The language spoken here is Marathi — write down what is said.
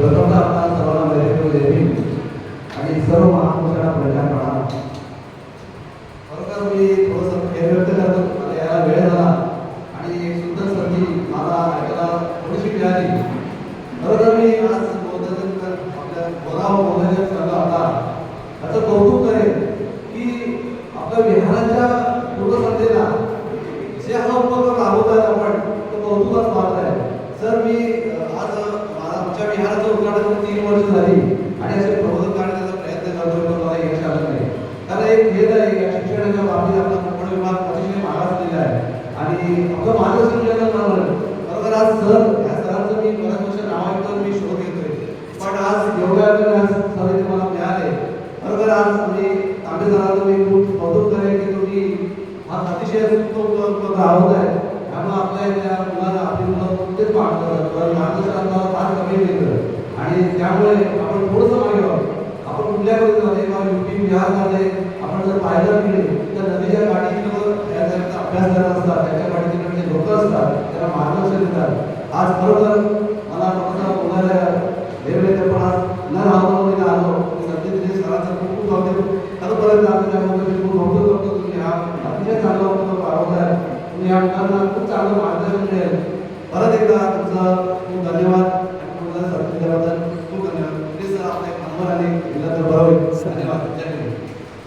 प्रथमतः आपला सर्वांना मेरे जय भीम आणि सर्व महापुरुषांना प्रचार करा खरोखर मी थोडंसं खेळ व्यक्त करतो मला यायला वेळ झाला आणि एक सुंदर संधी मला ऐकायला थोडीशी मिळाली खरोखर मी आज बोलताना आपल्या बोलावं बोलण्याचा संघ होता याचं कौतुक करेन की आपल्या विहाराच्या पूर्वसंध्येला जे हा उपक्रम राबवतात आपण तो कौतुकाच पाहत आहे सर मी अ, आज मला आमच्या विहाराचं तीन वर्ष झाली आणि असे प्रबोधन काढण्याचा प्रयत्न करतोय पण मला यश आलं नाही. कारण एक भेद आहे या शिक्षणाच्या बाबतीत आपला कोकण विभाग अतिशय मागासलेला आहे. आणि आपलं मार्गदर्शन मिळालं बरोबर आज सर या सरांचं मी बऱ्याच वर्ष नाव ऐकतो मी शोध घेतोय. पण आज योगायोगाने आज सर मला मिळाले. बरोबर आज म्हणजे तांबे सरांचं मी खूप कौतुक करेन की तुम्ही हा अतिशय उपक्रम राहत आहे त्यामुळे आपल्या इथल्या मुलांना आपली आणि आपण थोडंसं मागे आहोत आपण कुठल्या मध्ये किंवा युपी बिहारमध्ये आपण जर पाहायला गेले तर नदीच्या काठीवर या अभ्यास करत असतात त्याच्या काठीकडे जे लोक असतात त्याला मार्गदर्शन देतात. आज खरोखर मला थोडंसं बोलायला वेळ मिळते पण आज न राहतो मी आलो सध्या संधी सरांचं खूप खूप कौतुक खरोखरच आपल्या मी खूप कौतुक करतो तुम्ही हा अतिशय चांगला उपक्रम राबवत आहे. तुम्ही या मुलांना खूप चांगलं मार्गदर्शन मिळेल. परत एकदा तुमचं खूप धन्यवाद. مقولة لك إلا بالضروري ثاني واحد ثاني